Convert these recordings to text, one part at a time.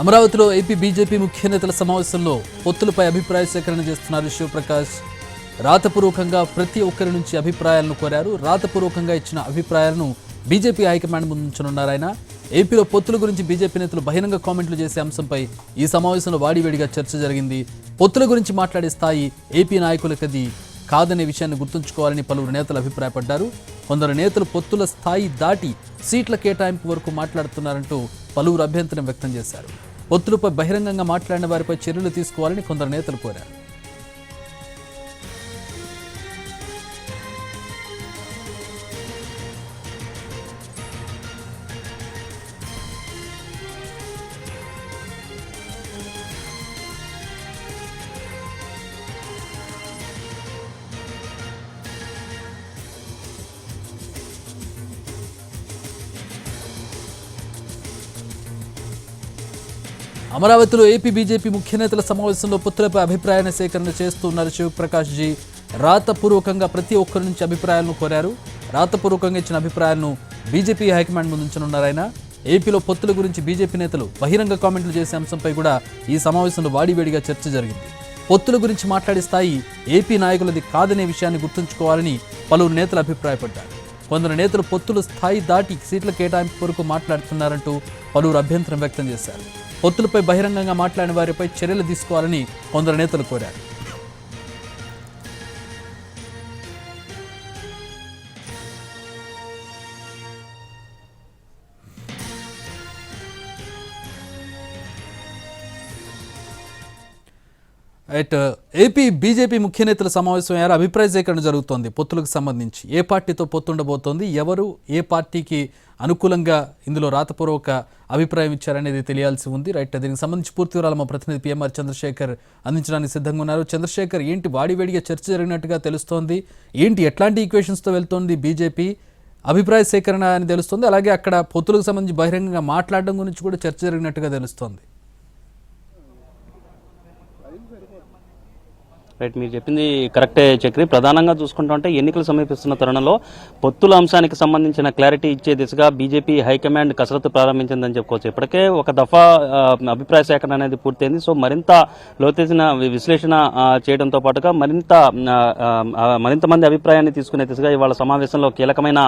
అమరావతిలో AP BJP ముఖ్య నేతల సమావేశంలో పొత్తులపై అభిప్రాయ సేకరణ చేస్తున్నారు శివప్రకాష్. రాతపూర్వకంగా ప్రతి ఒక్కరి నుంచి అభిప్రాయాలను కోరారు. రాతపూర్వకంగా ఇచ్చిన అభిప్రాయాలను బీజేపీ హైకమాండ్ ముందుంచనున్నారు ఆయన. ఏపీలో పొత్తుల గురించి బీజేపీ నేతలు బహిరంగ కామెంట్లు చేసే అంశంపై ఈ సమావేశంలో వాడివేడిగా చర్చ జరిగింది. పొత్తుల గురించి మాట్లాడే స్థాయి ఏపీ నాయకులకది కాదనే విషయాన్ని గుర్తుంచుకోవాలని పలువురు నేతలు అభిప్రాయపడ్డారు. కొందరు నేతలు పొత్తుల స్థాయి దాటి సీట్ల కేటాయింపు వరకు మాట్లాడుతున్నారంటూ పలువురు అభ్యంతరం వ్యక్తం చేశారు. ఒత్తులపై బహిరంగంగా మాట్లాడిన వారిపై చర్యలు తీసుకోవాలని కొందరు నేతలు కోరారు. అమరావతిలో ఏపీ బీజేపీ ముఖ్య నేతల సమావేశంలో పొత్తులపై అభిప్రాయాన్ని సేకరణ చేస్తున్నారు శివప్రకాష్ జీ రాతపూర్వకంగా ప్రతి ఒక్కరి నుంచి అభిప్రాయాలను కోరారు. రాతపూర్వకంగా ఇచ్చిన అభిప్రాయాలను బీజేపీ హైకమాండ్ ముందుంచనున్నారు ఆయన. ఏపీలో పొత్తుల గురించి బీజేపీ నేతలు బహిరంగ కామెంట్లు చేసే అంశంపై కూడా ఈ సమావేశంలో వాడివేడిగా చర్చ జరిగింది. పొత్తుల గురించి మాట్లాడే స్థాయి ఏపీ నాయకులది కాదనే విషయాన్ని గుర్తుంచుకోవాలని పలువురు నేతలు అభిప్రాయపడ్డారు. కొందరు నేతలు పొత్తుల స్థాయి దాటి సీట్ల కేటాయింపు కొరకు మాట్లాడుతున్నారంటూ పలువురు అభ్యంతరం వ్యక్తం చేశారు. పొత్తులపై బహిరంగంగా మాట్లాడిన వారిపై చర్యలు తీసుకోవాలని కొందరు నేతలు కోరారు. రైట్ ఏపీ బీజేపీ ముఖ్య నేతల సమావేశం అయ్యారు అభిప్రాయ సేకరణ జరుగుతోంది. పొత్తులకు సంబంధించి ఏ పార్టీతో పొత్తుండబోతోంది ఎవరు ఏ పార్టీకి అనుకూలంగా ఇందులో రాతపూర్వక అభిప్రాయం ఇచ్చారనేది తెలియాల్సి ఉంది. రైట్ దీనికి సంబంధించి పూర్తి వివరాలు మా ప్రతినిధి పిఎంఆర్ చంద్రశేఖర్ అందించడానికి సిద్ధంగా ఉన్నారు. చంద్రశేఖర్ ఏంటి వాడివేడిగా చర్చ జరిగినట్టుగా తెలుస్తోంది? ఏంటి ఎట్లాంటి ఈక్వేషన్స్తో వెళ్తోంది బీజేపీ? అభిప్రాయ సేకరణ అని తెలుస్తుంది. అలాగే అక్కడ పొత్తులకు సంబంధించి బహిరంగంగా మాట్లాడడం గురించి కూడా చర్చ జరిగినట్టుగా తెలుస్తోంది. Good. రైట్ మీరు చెప్పింది కరెక్టే చక్రి. ప్రధానంగా చూసుకుంటుంటే ఎన్నికలు సమీపిస్తున్న తరుణంలో పొత్తుల అంశానికి సంబంధించిన క్లారిటీ ఇచ్చే దిశగా బీజేపీ హైకమాండ్ కసరత్తు ప్రారంభించిందని చెప్పుకోవచ్చు. ఇప్పటికే ఒక దఫా అభిప్రాయ సేకరణ అనేది పూర్తయింది. సో మరింత లోతైన విశ్లేషణ చేయడంతో పాటుగా మరింత మరింత మంది అభిప్రాయాన్ని తీసుకునే దిశగా ఇవాళ సమావేశంలో కీలకమైన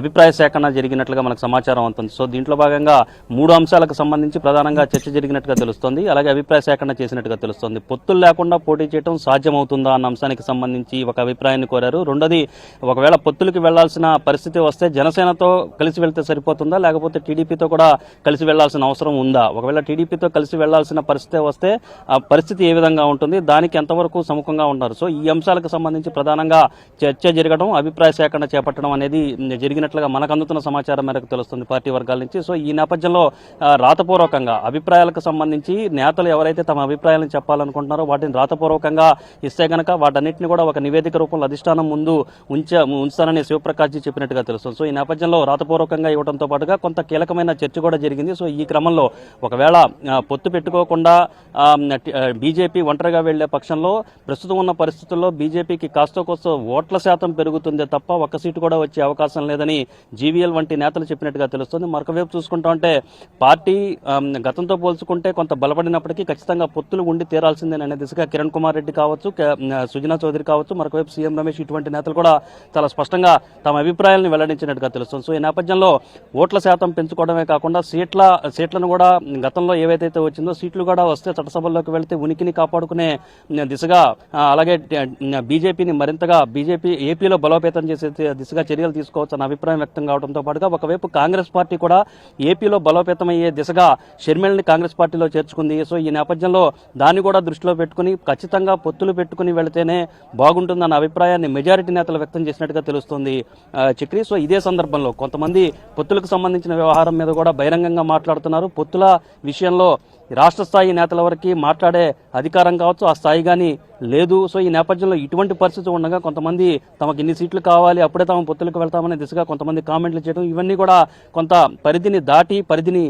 అభిప్రాయ సేకరణ జరిగినట్లుగా మనకు సమాచారం అవుతుంది. సో దీంట్లో భాగంగా మూడు అంశాలకు సంబంధించి ప్రధానంగా చర్చ జరిగినట్టుగా తెలుస్తోంది. అలాగే అభిప్రాయ సేకరణ చేసినట్టుగా తెలుస్తోంది. పొత్తులు లేకుండా పోటీ చేయడం సాధ్యమవుతుందా అన్న అంశానికి సంబంధించి ఒక అభిప్రాయాన్ని కోరారు. రెండోది ఒకవేళ పొత్తులకు వెళ్ళాల్సిన పరిస్థితి వస్తే జనసేనతో కలిసి వెళ్తే సరిపోతుందా? లేకపోతే టీడీపీతో కూడా కలిసి వెళ్ళాల్సిన అవసరం ఉందా? ఒకవేళ టీడీపీతో కలిసి వెళ్ళాల్సిన పరిస్థితి వస్తే ఆ పరిస్థితి ఏ విధంగా ఉంటుంది? దానికి ఎంతవరకు సముఖంగా ఉన్నారు? సో ఈ అంశాలకు సంబంధించి ప్రధానంగా చర్చ జరగడం అభిప్రాయ సేకరణ చేపట్టడం అనేది జరిగినట్లుగా మనకు అందుతున్న సమాచారం మేరకు తెలుస్తుంది పార్టీ వర్గాల నుంచి. సో ఈ నేపథ్యంలో రాతపూర్వకంగా అభిప్రాయాలకు సంబంధించి నేతలు ఎవరైతే తమ అభిప్రాయాలను చెప్పాలనుకుంటున్నారో వాటిని రాతపూర్వకంగా ఇస్తే కనుక వాటన్నిటిని కూడా ఒక నివేదిక రూపంలో అధిష్టానం ముందు ఉంచ ఉంచానని శివప్రకాష్ జీ చెప్పినట్టుగా తెలుస్తుంది. సో ఈ నేపథ్యంలో రాతపూర్వకంగా ఇవ్వడంతో పాటుగా కొంత కీలకమైన చర్చ కూడా జరిగింది. సో ఈ క్రమంలో ఒకవేళ పొత్తు పెట్టుకోకుండా బీజేపీ ఒంటరిగా వెళ్ళే పక్షంలో ప్రస్తుతం ఉన్న పరిస్థితుల్లో బీజేపీకి కాస్తో కోస్తో ఓట్ల శాతం పెరుగుతుందే తప్ప ఒక్క సీటు కూడా వచ్చే అవకాశం లేదని జీవీఎల్ వంటి నేతలు చెప్పినట్టుగా తెలుస్తుంది. మరొకవైపు చూసుకుంటా ఉంటే పార్టీ గతంతో పోల్చుకుంటే కొంత బలపడినప్పటికీ ఖచ్చితంగా పొత్తులు ఉండి తీరాల్సిందేననే దిశగా కిరణ్ కుమార్ రెడ్డి కావచ్చు సుజనా చౌదరి కావచ్చు మరొకవైపు సీఎం రమేష్ ఇటువంటి నేతలు కూడా చాలా స్పష్టంగా తమ అభిప్రాయాలను వెల్లడించినట్టుగా తెలుస్తుంది. సో ఈ నేపథ్యంలో ఓట్ల శాతం పెంచుకోవడమే కాకుండా సీట్ల సీట్లను కూడా గతంలో ఏవైతే వచ్చిందో సీట్లు కూడా వస్తే చట్టసభల్లోకి వెళ్తే ఉనికిని కాపాడుకునే దిశగా అలాగే బీజేపీని మరింతగా బీజేపీ ఏపీలో బలోపేతం చేసే దిశగా చర్యలు తీసుకోవచ్చు అన్న అభిప్రాయం వ్యక్తం కావడంతో పాటుగా ఒకవైపు కాంగ్రెస్ పార్టీ కూడా ఏపీలో బలోపేతం అయ్యే దిశగా షర్మిలని కాంగ్రెస్ పార్టీలో చేర్చుకుంది. సో ఈ నేపథ్యంలో దాన్ని కూడా దృష్టిలో పెట్టుకుని ఖచ్చితంగా పొత్తులు పెట్టుకుని వెళితేనే బాగుంటుందన్న అభిప్రాయాన్ని మెజారిటీ నేతలు వ్యక్తం చేసినట్టుగా తెలుస్తోంది చక్రి. సో ఇదే సందర్భంలో కొంతమంది పొత్తులకు సంబంధించిన వ్యవహారం మీద కూడా బహిరంగంగా మాట్లాడుతున్నారు. పొత్తుల విషయంలో రాష్ట్ర స్థాయి నేతల వరకు మాట్లాడే అధికారం కావచ్చు ఆ స్థాయి కానీ లేదు. సో ఈ నేపథ్యంలో ఇటువంటి పరిస్థితి ఉండగా కొంతమంది తమకు ఇన్ని సీట్లు కావాలి అప్పుడే తాము పొత్తులకు వెళ్తామనే దిశగా కొంతమంది కామెంట్లు చేయడం ఇవన్నీ కూడా కొంత పరిధిని దాటి పరిధిని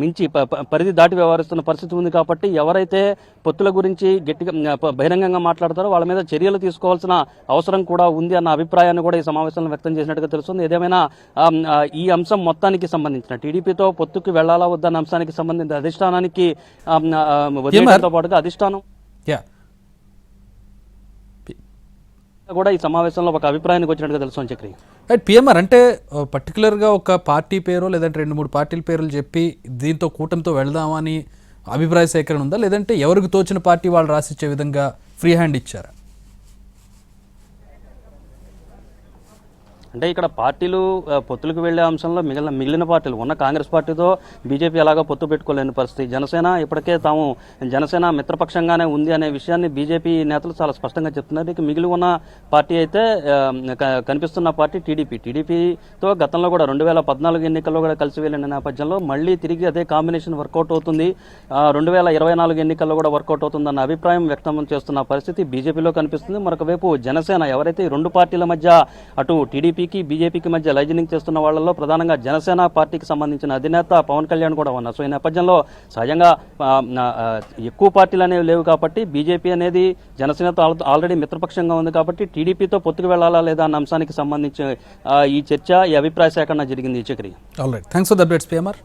మించి ప- పరిధి దాటి వ్యవహరిస్తున్న పరిస్థితి ఉంది కాబట్టి ఎవరైతే పొత్తుల గురించి గట్టిగా బహిరంగంగా మాట్లాడతారో వాళ్ళ మీద చర్యలు తీసుకోవాల్సిన అవసరం కూడా ఉంది అన్న అభిప్రాయాన్ని కూడా ఈ సమావేశంలో వ్యక్తం చేసినట్టుగా తెలుస్తుంది. ఏదేమైనా ఈ అంశం మొత్తానికి సంబంధించిన టీడీపీతో పొత్తుకు వెళ్ళాలా వద్దన్న అంశానికి సంబంధించి అధిష్టానానికి ఆ, వదిలేయడంతో పాటుగా అధిష్టానం. యా. కూడా ఈ సమావేశంలో ఒక అభిప్రాయానికి వచ్చినట్టుగా తెలుసు చక్రి రైట్ పిఎంఆర్ అంటే పర్టికులర్గా ఒక పార్టీ పేరు లేదంటే రెండు మూడు పార్టీల పేర్లు చెప్పి దీంతో కూటమితో వెళదామని అభిప్రాయ సేకరణ ఉందా? లేదంటే ఎవరికి తోచిన పార్టీ వాళ్ళు రాసిచ్చే విధంగా ఫ్రీ హ్యాండ్ ఇచ్చారా? అంటే ఇక్కడ పార్టీలు పొత్తులకు వెళ్ళే అంశంలో మిగిలిన మిగిలిన పార్టీలు ఉన్న కాంగ్రెస్ పార్టీతో బీజేపీ ఎలాగో పొత్తు పెట్టుకోలేని పరిస్థితి. జనసేన ఇప్పటికే తాము జనసేన మిత్రపక్షంగానే ఉంది అనే విషయాన్ని బీజేపీ నేతలు చాలా స్పష్టంగా చెప్తున్నారు. ఇక మిగిలి ఉన్న పార్టీ అయితే కనిపిస్తున్న పార్టీ టీడీపీ. టీడీపీతో గతంలో కూడా రెండు వేల పద్నాలుగు ఎన్నికల్లో కూడా కలిసి వెళ్ళిన నేపథ్యంలో మళ్ళీ తిరిగి అదే కాంబినేషన్ వర్కౌట్ అవుతుంది. రెండు వేల ఇరవై నాలుగు ఎన్నికల్లో కూడా వర్కౌట్ అవుతుందన్న అభిప్రాయం వ్యక్తం చేస్తున్న పరిస్థితి బీజేపీలో కనిపిస్తుంది. మరొకవైపు జనసేన ఎవరైతే రెండు పార్టీల మధ్య అటు టీడీపీ టీడీపీకి బీజేపీకి మధ్య లైజనింగ్ చేస్తున్న వాళ్ళలో ప్రధానంగా జనసేన పార్టీకి సంబంధించిన అధినేత పవన్ కళ్యాణ్ కూడా ఉన్నారు. సో ఈ నేపథ్యంలో సహజంగా ఎక్కువ పార్టీలు అనేవి లేవు కాబట్టి బీజేపీ అనేది జనసేనతో ఆల్రెడీ మిత్రపక్షంగా ఉంది కాబట్టి టీడీపీతో పొత్తుకు వెళ్ళాలా లేదా అన్న అంశానికి సంబంధించి ఈ చర్చ ఈ అభిప్రాయ సేకరణ జరిగింది ఈ Chakri. Thanks for the updates PMR